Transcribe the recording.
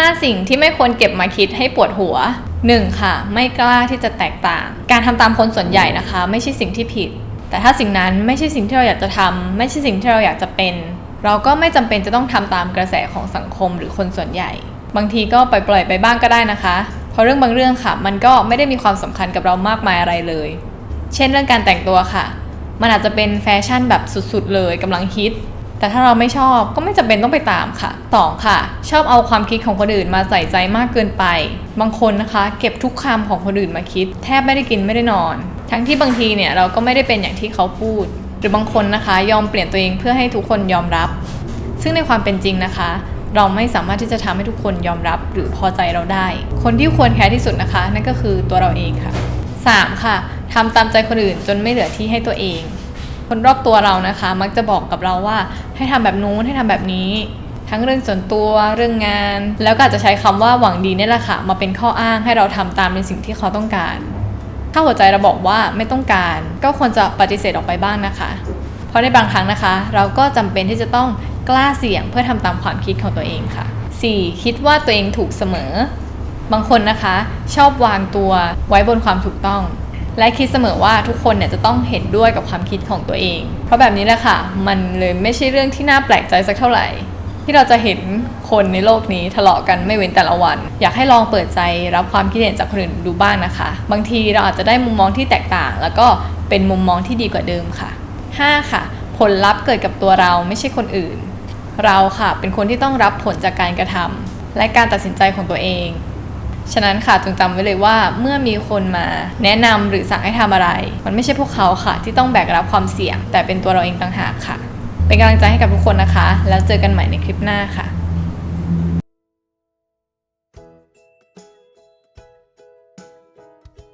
5 สิ่งที่ไม่ควรเก็บมาคิดให้ปวดหัว 1. ค่ะ ไม่กล้าที่จะแตกต่าง การทำตามคนส่วนใหญ่นะคะ ไม่ใช่สิ่งที่ผิด แต่ถ้าสิ่งนั้นไม่ใช่สิ่งที่เราอยากจะทำไม่ใช่สิ่งที่เราอยากจะเป็น เราก็ไม่จำเป็นจะต้องทำตามกระแสของสังคมหรือคนส่วนใหญ่ บางทีก็ปล่อยๆไปบ้างก็ได้นะคะ เพราะเรื่องบางเรื่องค่ะ มันก็ไม่ได้มีความสำคัญกับเรามากมายอะไรเลย เช่นเรื่องการแต่งตัวค่ะ มันอาจจะเป็นแฟชั่นแบบสุดๆ เลยกำลังฮิต แต่ถ้าเราไม่ชอบก็ไม่จำเป็นต้องไปตามค่ะสองค่ะ ชอบเอาความคิดของคนอื่นมาใส่ใจมากเกินไป บางคนนะคะ เก็บทุกคำของคนอื่นมาคิด แทบไม่ได้กินไม่ได้นอน ทั้งที่บางทีเนี่ยเราก็ไม่ได้เป็นอย่างที่เขาพูด หรือบางคนนะคะ ยอมเปลี่ยนตัวเองเพื่อให้ทุกคนยอมรับ ซึ่งในความเป็นจริงนะคะเราไม่สามารถที่จะทำให้ทุกคนยอมรับหรือพอใจเราได้ คนที่ควรแคร์ที่สุดนะคะ นั่นก็คือตัวเราเองค่ะ 3. ค่ะทำตามใจคนอื่นจนไม่เหลือที่ให้ตัวเอง คนรอบตัวเรานะคะ มักจะบอกกับเราว่า ให้ทำแบบนู้นให้ทำแบบนี้ ทั้งเรื่องส่วนตัวเรื่องงาน แล้วก็อาจจะใช้คำว่าหวังดีนี่แหละค่ะมาเป็นข้ออ้างให้เราทำตามในสิ่งที่เขาต้องการ ถ้าหัวใจเราบอกว่าไม่ต้องการ ก็ควรจะปฏิเสธออกไปบ้างนะคะ เพราะในบางครั้งนะคะ เราก็จำเป็นที่จะต้องกล้าเสี่ยงเพื่อทำตามความคิดของตัวเองค่ะ 4. คิดว่าตัวเองถูกเสมอ บางคนนะคะ ชอบวางตัวไว้บนความถูกต้อง และคิดเสมอว่าทุกคนเนี่ยจะต้องเห็นด้วยกับความคิดของตัวเอง เพราะแบบนี้แหละค่ะ มันเลยไม่ใช่เรื่องที่น่าแปลกใจสักเท่าไหร่ ที่เราจะเห็นคนในโลกนี้ทะเลาะกันไม่เว้นแต่ละวัน อยากให้ลองเปิดใจรับความคิดเห็นจากคนอื่นดูบ้างนะคะ บางทีเราอาจจะได้มุมมองที่แตกต่าง แล้วก็เป็นมุมมองที่ดีกว่าเดิมค่ะ 5. ค่ะ ผลลัพธ์เกิดกับตัวเราไม่ใช่คนอื่น เราค่ะเป็นคนที่ต้องรับผลจากการกระทำและการตัดสินใจของตัวเอง ฉะนั้นค่ะจงจำไว้เลยว่าเมื่อมีคนมาแนะนำหรือสั่งให้ทำอะไร มันไม่ใช่พวกเขาค่ะ ที่ต้องแบกรับความเสี่ยง แต่เป็นตัวเราเองต่างหากค่ะ เป็นกำลังใจให้กับทุกคนนะคะ แล้วเจอกันใหม่ในคลิปหน้าค่ะ